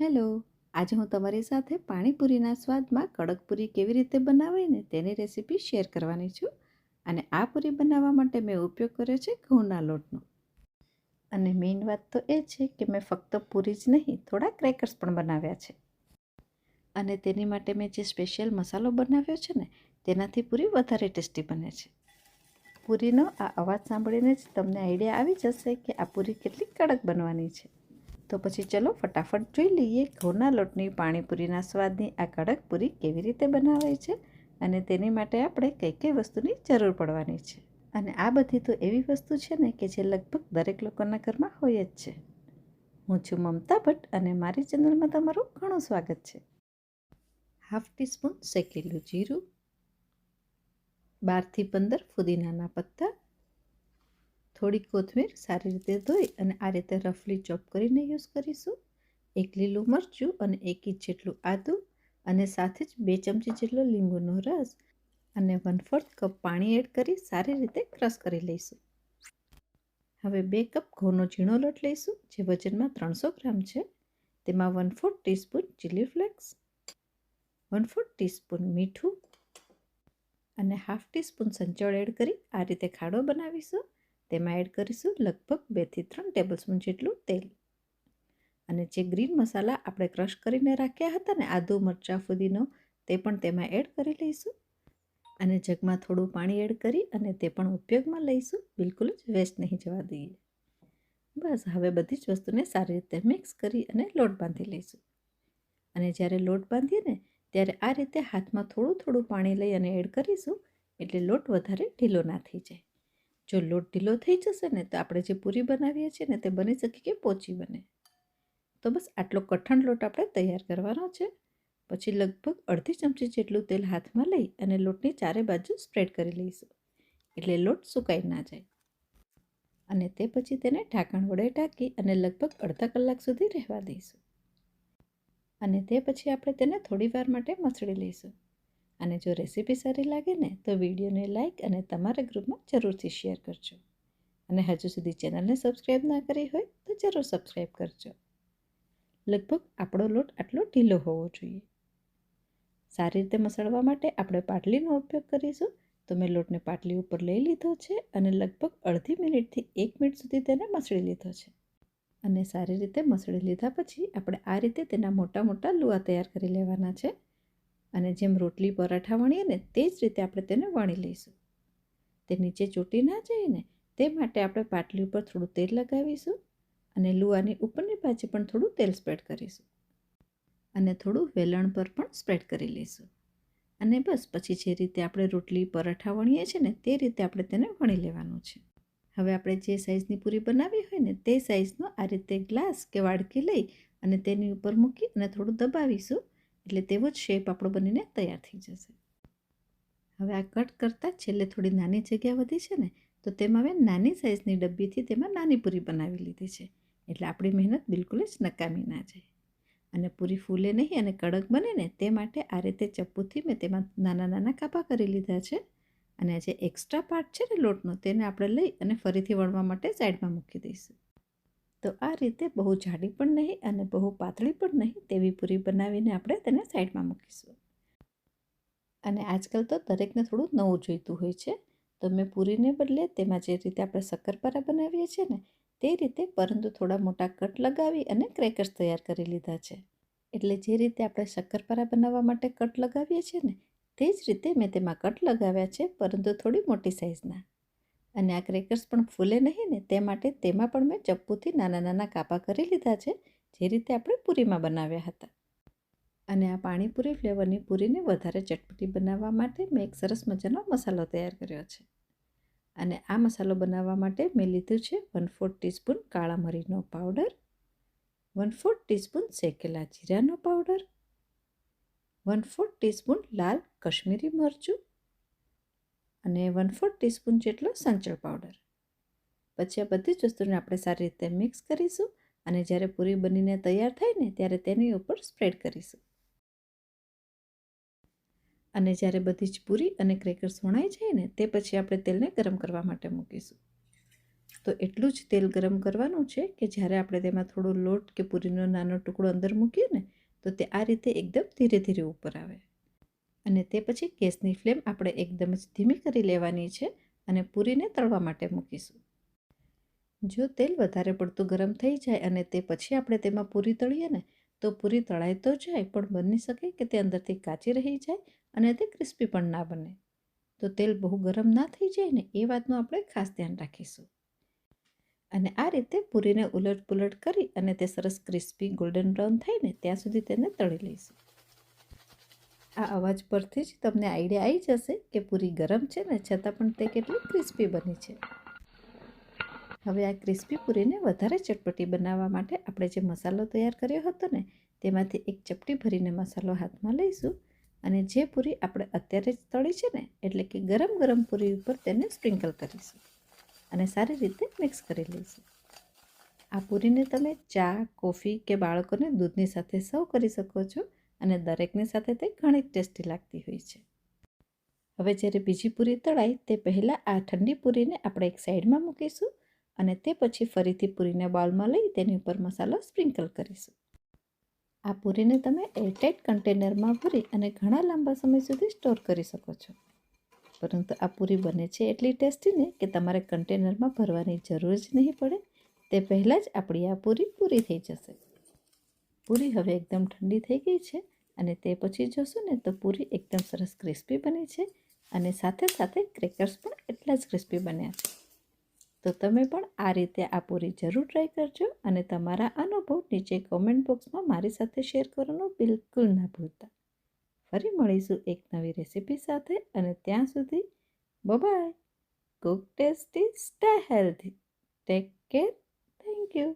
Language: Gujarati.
હેલો, આજે હું તમારી સાથે પાણીપુરીના સ્વાદમાં કડક પૂરી કેવી રીતે બનાવાય ને તેની રેસીપી શેર કરવાની છું અને આ પૂરી બનાવવા માટે મેં ઉપયોગ કર્યો છે ઘઉંના લોટનો. અને મેઇન વાત તો એ છે કે મેં ફક્ત પૂરી જ નહીં, થોડા ક્રેકર્સ પણ બનાવ્યા છે. અને તેની માટે મેં જે સ્પેશિયલ મસાલો બનાવ્યો છે ને, તેનાથી પૂરી વધારે ટેસ્ટી બને છે. પૂરીનો આ અવાજ સાંભળીને જ તમને આઈડિયા આવી જશે કે આ પૂરી કેટલી કડક બનવાની છે. તો પછી ચલો ફટાફટ જોઈ લઈએ ઘઉંના લોટની પાણીપુરીના સ્વાદની આ કડક પૂરી કેવી રીતે બનાવાય છે અને તેની માટે આપણે કઈ કઈ વસ્તુની જરૂર પડવાની છે. અને આ બધી તો એવી વસ્તુ છે ને કે જે લગભગ દરેક લોકોના ઘરમાં હોય જ છે. હું છું મમતા ભટ્ટ અને મારી ચેનલમાં તમારું ઘણું સ્વાગત છે. હાફ ટીસ્પૂન શેકેલું જીરું, બારથી પંદર ફુદીનાના પત્તા થોડી કોથમીર સારી રીતે ધોઈ અને આ રીતે રફલી ચોપ કરીને યુઝ કરીશું. એક લીલું મરચું અને એક ઇંચ જેટલું આદું અને સાથે જ બે ચમચી જેટલો લીંબુનો રસ અને વન ફોર્થ કપ પાણી એડ કરી સારી રીતે ક્રશ કરી લઈશું. હવે બે કપ ઘઉંનો ઝીણો લોટ લઈશું, જે વજનમાં ત્રણસો ગ્રામ છે. તેમાં one fourth teaspoon chilli flakes one fourth teaspoon મીઠું અને હાફ ટીસ્પૂન સંચળ એડ કરી આ રીતે ખાડો બનાવીશું. તેમાં એડ કરીશું લગભગ બેથી ત્રણ ટેબલસ્પૂન જેટલું તેલ. અને જે ગ્રીન મસાલા આપણે ક્રશ કરીને રાખ્યા હતા ને આદુ મરચાં ફુદીનો, તે પણ તેમાં એડ કરી લઈશું. અને જગમાં થોડું પાણી એડ કરી અને તે પણ ઉપયોગમાં લઈશું. બિલકુલ જ વેસ્ટ નહીં જવા દઈએ. બસ, હવે બધી જ વસ્તુને સારી રીતે મિક્સ કરી અને લોટ બાંધી લઈશું. અને જ્યારે લોટ બાંધીએ ને, ત્યારે આ રીતે હાથમાં થોડું થોડું પાણી લઈ અને એડ કરીશું, એટલે લોટ વધારે ઢીલો ના થઈ જાય. જો લોટ ઢીલો થઈ જશે ને, તો આપણે જે પૂરી બનાવીએ છીએ ને, તે બની શકે કે પોચી બને. તો બસ આટલો કઠણ લોટ આપણે તૈયાર કરવાનો છે. પછી લગભગ અડધી ચમચી જેટલું તેલ હાથમાં લઈ અને લોટની ચારે બાજુ સ્પ્રેડ કરી લઈશું, એટલે લોટ સુકાઈ ના જાય. અને તે પછી તેને ઢાંકણ વડે ઢાંકી અને લગભગ અડધા કલાક સુધી રહેવા દઈશું. અને તે પછી આપણે તેને થોડી વાર માટે મસળી લઈશું. અને જો રેસીપી સારી લાગે ને, તો વિડીયોને લાઇક અને તમારા ગ્રુપમાં જરૂરથી શેર કરજો. અને હજુ સુધી ચેનલને સબસ્ક્રાઈબ ના કરી હોય, તો જરૂર સબસ્ક્રાઈબ કરજો. લગભગ આપણો લોટ આટલો ઢીલો હોવો જોઈએ. સારી રીતે મસળવા માટે આપણે પાટલીનો ઉપયોગ કરીશું. તો મેં લોટને પાટલી ઉપર લઈ લીધો છે અને લગભગ અડધી મિનિટથી એક મિનિટ સુધી તેને મસળી લીધો છે. અને સારી રીતે મસળી લીધા પછી આપણે આ રીતે તેના મોટા મોટા લુઆ તૈયાર કરી લેવાના છે. અને જેમ રોટલી પરાઠા વણીએ ને તે જ રીતે આપણે તેને વણી લઈશું. તે નીચે ચોટી ના જાય ને તે માટે આપણે પાટલી ઉપર થોડું તેલ લગાવીશું અને લુવાની ઉપરની બાજુ પણ થોડું તેલ સ્પ્રેડ કરીશું. અને થોડું વેલણ પર પણ સ્પ્રેડ કરી લઈશું. અને બસ પછી જે રીતે આપણે રોટલી પરાઠા વણીએ છીએ ને તે રીતે આપણે તેને વણી લેવાનું છે. હવે આપણે જે સાઇઝની પૂરી બનાવી હોય ને તે સાઇઝનો આ રીતે ગ્લાસ કે વાડકી લઈ અને તેની ઉપર મૂકી અને થોડું દબાવીશું. એટલે તેવો જ શેપ આપણો બનીને તૈયાર થઈ જશે. હવે આ કટ કરતાં છેલ્લે થોડી નાની જગ્યા વધી છે ને, તો તેમાં મેં નાની સાઇઝની ડબ્બીથી તેમાં નાની પૂરી બનાવી લીધી છે. એટલે આપણી મહેનત બિલકુલ જ નકામી ના જાય અને પૂરી ફૂલે નહીં અને કડક બને ને, તે માટે આ રીતે ચપ્પુથી મેં તેમાં નાના નાના કાપા કરી લીધા છે. અને જે એક્સ્ટ્રા પાર્ટ છે ને લોટનો, તેને આપણે લઈ અને ફરીથી વણવા માટે સાઈડમાં મૂકી દઈશું. તો આ રીતે બહુ જાડી પણ નહીં અને બહુ પાતળી પણ નહીં તેવી પૂરી બનાવીને આપણે તેને સાઈડમાં મૂકીશું. અને આજકાલ તો દરેકને થોડું નવું જોઈતું હોય છે, તો મેં પૂરીને બદલે તેમાં જે રીતે આપણે શક્કરપારા બનાવીએ છીએ ને, તે રીતે પરંતુ થોડા મોટા કટ લગાવી અને ક્રેકર્સ તૈયાર કરી લીધા છે. એટલે જે રીતે આપણે શક્કરપારા બનાવવા માટે કટ લગાવીએ છીએ ને, તે જ રીતે મેં તેમાં કટ લગાવ્યા છે પરંતુ થોડી મોટી સાઇઝના અને આ ક્રેકર્સ પણ ફૂલે નહીં ને, તે માટે તેમાં પણ મેં ચપ્પુથી નાના નાના કાપા કરી લીધા છે, જે રીતે આપણે પૂરીમાં બનાવ્યા હતા. અને આ પાણીપુરી ફ્લેવરની પૂરીને વધારે ચટપટી બનાવવા માટે મેં એક સરસ મજાનો મસાલો તૈયાર કર્યો છે. અને આ મસાલો બનાવવા માટે મેં લીધું છે વન ફોર્થ ટીસ્પૂન કાળા મરીનો પાવડર વન ફોર્થ ટીસ્પૂન શેકેલા જીરાનો પાવડર વન ફોર્થ ટીસ્પૂન લાલ કશ્મીરી મરચું અને વન ફોર્થ ટીસ્પૂન જેટલો સંચળ પાવડર પછી આ બધી જ વસ્તુને આપણે સારી રીતે મિક્સ કરીશું અને જ્યારે પૂરી બનીને તૈયાર થાય ને ત્યારે તેની ઉપર સ્પ્રેડ કરીશું. અને જ્યારે બધી જ પૂરી અને ક્રેકર્સ વણાઈ જાય ને તે પછી આપણે તેલને ગરમ કરવા માટે મૂકીશું. તો એટલું જ તેલ ગરમ કરવાનું છે કે જ્યારે આપણે તેમાં થોડો લોટ કે પૂરીનો નાનો ટુકડો અંદર મૂકીએ ને તો તે આ રીતે એકદમ ધીરે ધીરે ઉપર આવે. અને તે પછી ગેસની ફ્લેમ આપણે એકદમ જ ધીમી કરી લેવાની છે અને પૂરીને તળવા માટે મૂકીશું. જો તેલ વધારે પડતું ગરમ થઈ જાય અને તે પછી આપણે તેમાં પૂરી તળીએ ને, તો પૂરી તળાઈ તો જાય, પણ બની શકે કે તે અંદરથી કાચી રહી જાય અને તે ક્રિસ્પી પણ ના બને. તો તેલ બહુ ગરમ ના થઈ જાય ને, એ વાતનું આપણે ખાસ ધ્યાન રાખીશું. અને આ રીતે પૂરીને ઉલટ પુલટ કરી અને તે સરસ ક્રિસ્પી ગોલ્ડન બ્રાઉન થઈને ત્યાં સુધી તેને તળી લઈશું. આ અવાજ પરથી જ તમને આઈડિયા આવી જશે કે પૂરી ગરમ છે ને, છતાં પણ તે કેટલી ક્રિસ્પી બની છે. હવે આ ક્રિસ્પી પૂરીને વધારે ચટપટી બનાવવા માટે આપણે જે મસાલો તૈયાર કર્યો હતો ને, તેમાંથી એક ચપટી ભરીને મસાલો હાથમાં લઈશું અને જે પૂરી આપણે અત્યારે જ તળી છે ને, એટલે કે ગરમ ગરમ પૂરી ઉપર તેને સ્પ્રિંકલ કરીશું અને સારી રીતે મિક્સ કરી લઈશું. આ પૂરીને તમે ચા, કોફી કે બાળકોને દૂધની સાથે સર્વ કરી શકો છો અને દરેકની સાથે તે ઘણી ટેસ્ટી લાગતી હોય છે. હવે જ્યારે બીજી પૂરી તળાય, તે પહેલાં આ ઠંડી પૂરીને આપણે એક સાઈડમાં મૂકીશું અને તે પછી ફરીથી પૂરીને બાઉલમાં લઈ તેની ઉપર મસાલો સ્પ્રિંકલ કરીશું. આ પૂરીને તમે એરટાઇટ કન્ટેનરમાં ભરી અને ઘણા લાંબા સમય સુધી સ્ટોર કરી શકો છો. પરંતુ આ પૂરી બને છે એટલી ટેસ્ટીને કે તમારે કન્ટેનરમાં ભરવાની જરૂર જ નહીં પડે. તે પહેલાં જ આપણી આ પૂરી પૂરી થઈ જશે. પૂરી હવે એકદમ ઠંડી થઈ ગઈ છે અને તે પછી જોશો ને તો પૂરી એકદમ સરસ ક્રિસ્પી બની છે અને સાથે સાથે ક્રેકર્સ પણ એટલા જ ક્રિસ્પી બન્યા છે. તો તમે પણ આ રીતે આ પૂરી જરૂર ટ્રાય કરજો અને તમારા અનુભવ નીચે કોમેન્ટ બોક્સમાં મારી સાથે શેર કરવાનું બિલકુલ ના ભૂલતા. ફરી મળીશું એક નવી રેસીપી સાથે અને ત્યાં સુધી bye cook tasty stay healthy take care thank you